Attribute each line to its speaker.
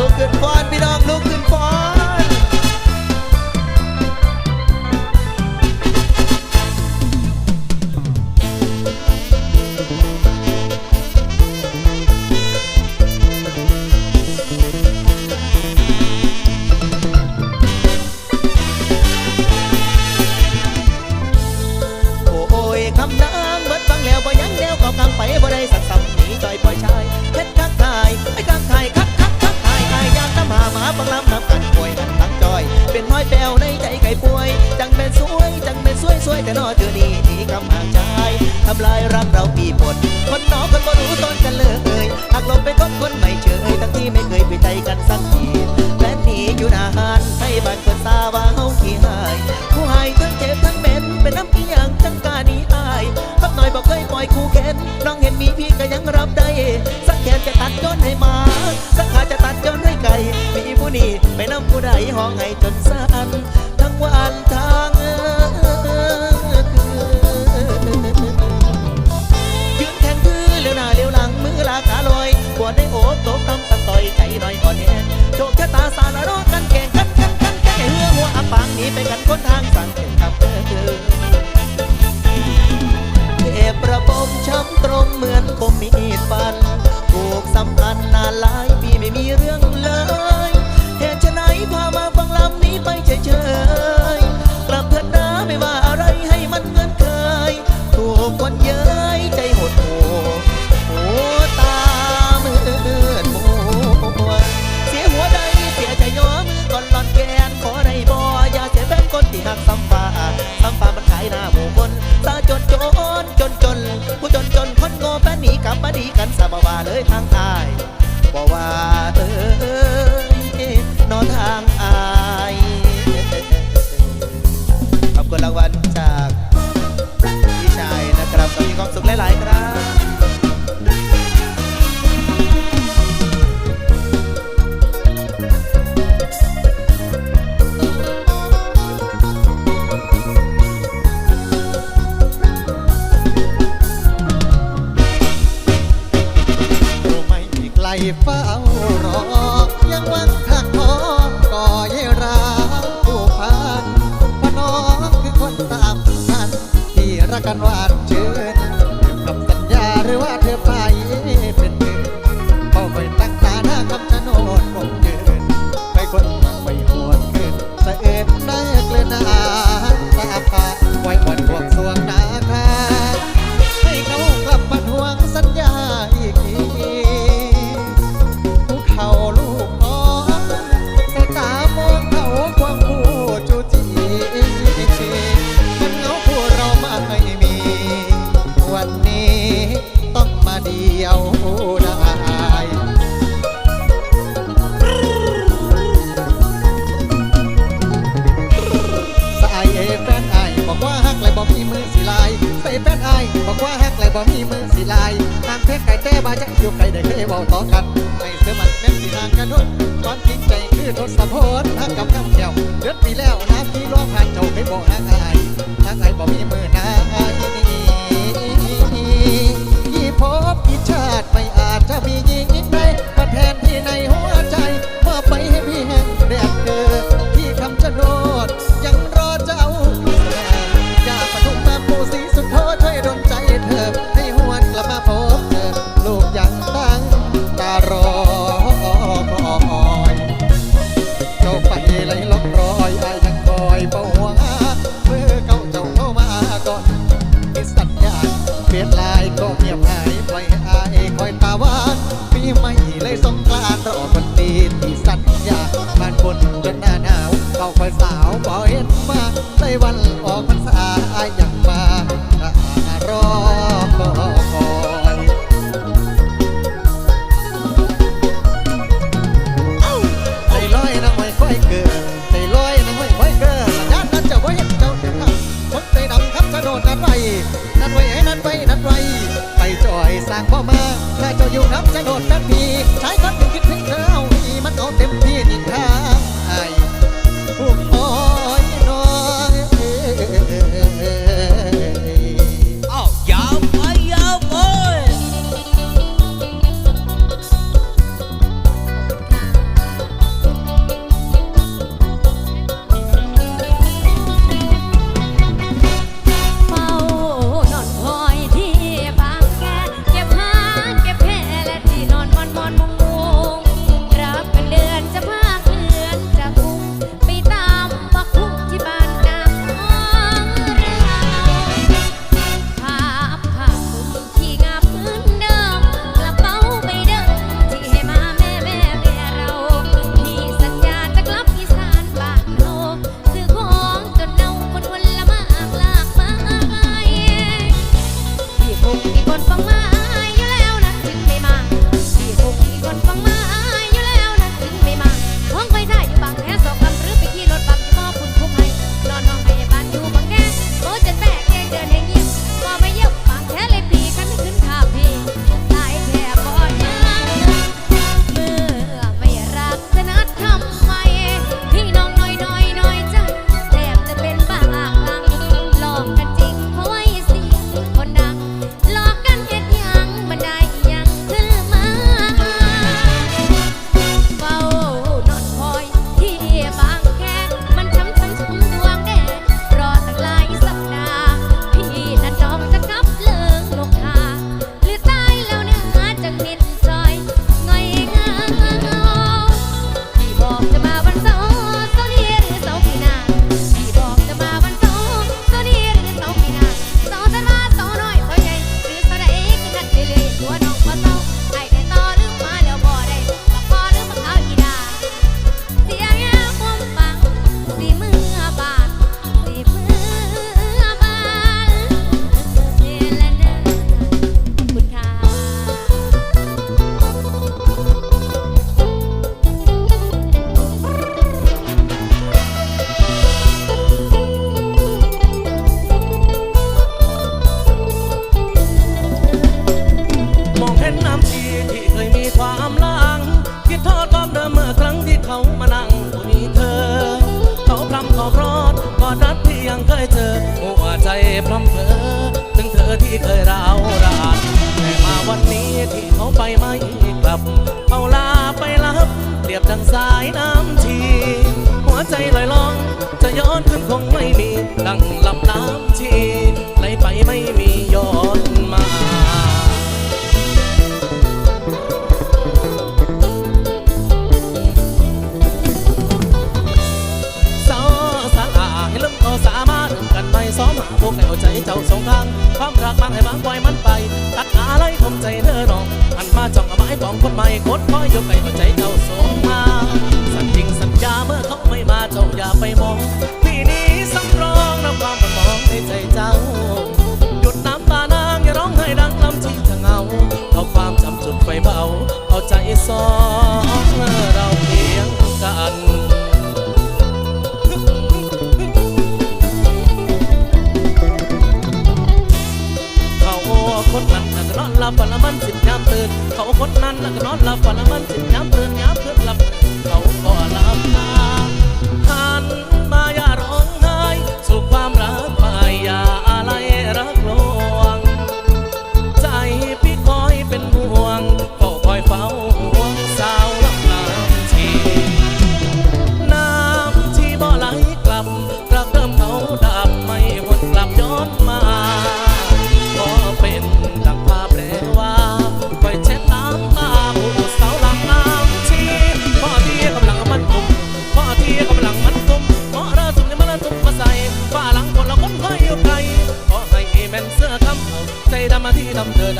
Speaker 1: ลุกขึ้นฟ้อนพี่น้องลุกขึ้น ในใจไก่ป่วย จังเป็นสวย จังเป็นสวยสวยแต่นอเธอนี่ที่คำห่างใจทำลายรักเราปีหมดคนน้องคนบ่รู้ตอนกันเลยหากลงไปคบคนไม่เฉยทั้งที่ไม่เคยไปใจกันสักทีและหนีอยู่นานให้บ้านคนตาว่าเฮาขี้หายผู้หายทั้งเจ็บทั้งเป็นเป็นน้ำอีหยังจังกาดีอายพักหน่อยบอกเคยปล่อยคู่เข็นน้องเห็นมีพี่ก็ยังรับได้ สักแขนจะตัดย้อนให้มา สักขาจะตัดย้อนให้ไก่มีผู้นี้ไปน้ำผู้ใดห้องให้จนสั้น วันทั้งยืนแข็งคือเลี้ยวหน้าเลี้ยวหลังมือลาขาลอยปวดได้โอบโตกำตันต่อยใจหน่อยอ่อนแอโชคชะตาสารรอกันแข่งกันกันกันแข่เหือหัวอับปางหนีไปกันคนทางสั่งเป็นคำเออเก็บระบมช้ำตรงเหมือนคมมีดฟัน กกันหวานชื่นคำ
Speaker 2: สัญญาหรือว่าเธ บอกว่าฮักเลยบอกมีมือสีลายใส่แฟนไอบอกว่าฮักเลยบอกมีมือสีลายทางเพชรไก่เต้บาจะอยู่ไกลได้เคยบอกต่อกันไอเสือมันแม่นสีทางกันด้วยความจริงใจคือทศพลฮักกับคำเดียวเดือดปีแล้วนะที่ร้องไห้เจ้าเคยบอกฮักไอายฮักไอายบอกมีมือนะยี่ พบกี่ชาติไม่อาจจะมีหญิงอีกใดมาแทนที่ในหัว สร้างพ่อมาถ้าเจ้าอยู่น้ำใจโดดแป๊บนี้ใช้คนหนึ่งคิดถึงเธอเอาดีมันเอาเต็มที่นินทา กอ
Speaker 3: ดนัดที่ยังเคยเจอหัวใจพรำเพอถึงเธอที่เคยร้าวรานแต่มาวันนี้ที่เขาไปไม่กลับ เอาลาไปลับเปรียบดังสายน้ำทีหัวใจลอยล่อง จะย้อนขึ้นคงไม่มีดังลำน้ำที มใจเธอน้องหันมาจ้องเอาไม้ของคนใหม่กดคอยยกไก่หัวใจเจ้าสองทาสัญจริงสัญญาเมื่อเขาไม่มาเจ้าอย่าไปมองพี่นี้สำรองรับความมันมองในใจเจ้าหยุดน้ำตานางอย่าร้องไห้ดังลำที่จะเงาเอาความจำจุดไฟเบาเอาใจสอ คนนั้นละก็นอนหลับฝันละมันสิบยามตื่นยามเพื่อน กล